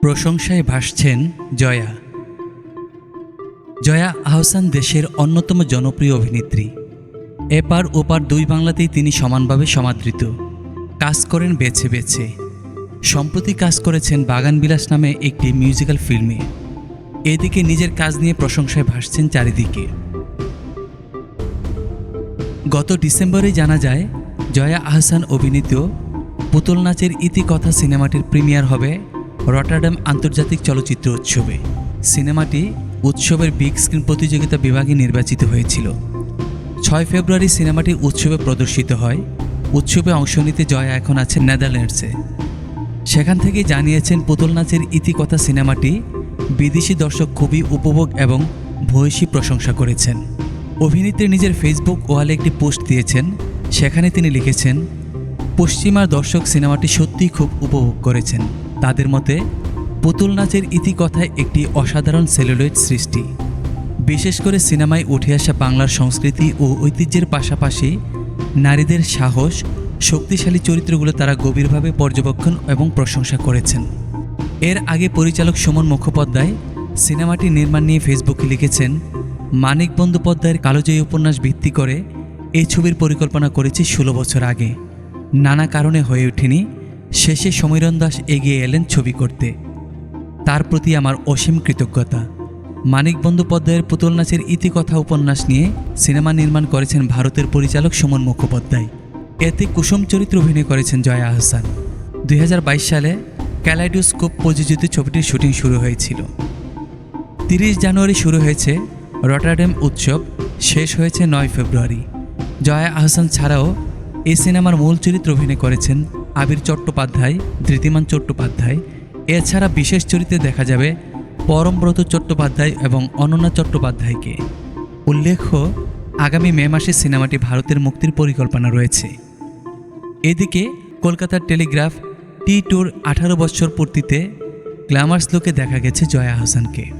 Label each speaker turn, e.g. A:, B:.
A: প্রশংসায় ভাসছেন জয়া। জয়া আহসান দেশের অন্যতম জনপ্রিয় অভিনেত্রী। এপার ওপার দুই বাংলাতেই তিনি সমানভাবে সমাদৃত। কাজ করেন বেছে বেছে। সম্প্রতি কাজ করেছেন বাগানবিলাস নামে একটি মিউজিক্যাল ফিল্মে। এদিকে নিজের কাজ নিয়ে প্রশংসায় ভাসছেন চারিদিকে। গত ডিসেম্বরে জানা যায়, জয়া আহসান অভিনীত পুতুল নাচের ইতিকথা সিনেমাটির প্রিমিয়ার হবে রটারডাম আন্তর্জাতিক চলচ্চিত্র উৎসবে। সিনেমাটি উৎসবের বিগ স্ক্রিন প্রতিযোগিতা বিভাগে নির্বাচিত হয়েছিল। ছয় ফেব্রুয়ারি সিনেমাটি উৎসবে প্রদর্শিত হয়। উৎসবে অংশ নিতে জয়া এখন আছেন নেদারল্যান্ডসে। সেখান থেকে জানিয়েছেন পুতুল নাচের ইতিকথা সিনেমাটি বিদেশি দর্শক খুবই উপভোগ এবং ভয়সী প্রশংসা করেছেন। অভিনেত্রী নিজের ফেসবুক ওয়ালে একটি পোস্ট দিয়েছেন। সেখানে তিনি লিখেছেন, পশ্চিমার দর্শক সিনেমাটি সত্যিই খুব উপভোগ করেছেন। তাদের মতে, পুতুল নাচের ইতিকথায় একটি অসাধারণ সেলুলয়েড সৃষ্টি। বিশেষ করে সিনেমায় উঠে আসা বাংলার সংস্কৃতি ও ঐতিহ্যের পাশাপাশি নারীদের সাহস, শক্তিশালী চরিত্রগুলো তারা গভীরভাবে পর্যবেক্ষণ এবং প্রশংসা করেছেন। এর আগে পরিচালক সুমন মুখোপাধ্যায় সিনেমাটি নির্মাণ নিয়ে ফেসবুকে লিখেছেন, মানিক বন্দ্যোপাধ্যায়ের কালোজয়ী উপন্যাস ভিত্তি করে এই ছবির পরিকল্পনা করেছি ষোলো বছর আগে। নানা কারণে হয়ে ওঠেনি শেষে সমীরণ দাস এগিয়ে এলেন ছবি করতে। তার প্রতি আমার অসীম কৃতজ্ঞতা। মানিক বন্দ্যোপাধ্যায়ের পুতুল নাচের ইতিকথা উপন্যাস নিয়ে সিনেমা নির্মাণ করেছেন ভারতের পরিচালক সুমন মুখোপাধ্যায়। এতে কুসুম চরিত্র অভিনয় করেছেন জয়া আহসান দুই হাজার বাইশ সালে ক্যালাইডোস্কোপ প্রযোজিত ছবিটির শুটিং শুরু হয়েছিল। তিরিশ জানুয়ারি শুরু হয়েছে রটারডেম উৎসব। শেষ হয়েছে নয় ফেব্রুয়ারি। জয়া আহসান ছাড়াও এই সিনেমার মূল চরিত্র অভিনয় করেছেন আবির চট্টোপাধ্যায়, ধৃতিমান চট্টোপাধ্যায়। এছাড়া বিশেষ চরিত্রে দেখা যাবে পরমব্রত চট্টোপাধ্যায় এবং অনন্যা চট্টোপাধ্যায়কে। উল্লেখ্য, আগামী মে মাসে সিনেমাটি ভারতের মুক্তির পরিকল্পনা রয়েছে। এদিকে কলকাতার টেলিগ্রাফ টি ট্যুর আঠারো বছর পূর্তিতে গ্ল্যামার্স লোকে দেখা গেছে জয়া হাসানকে।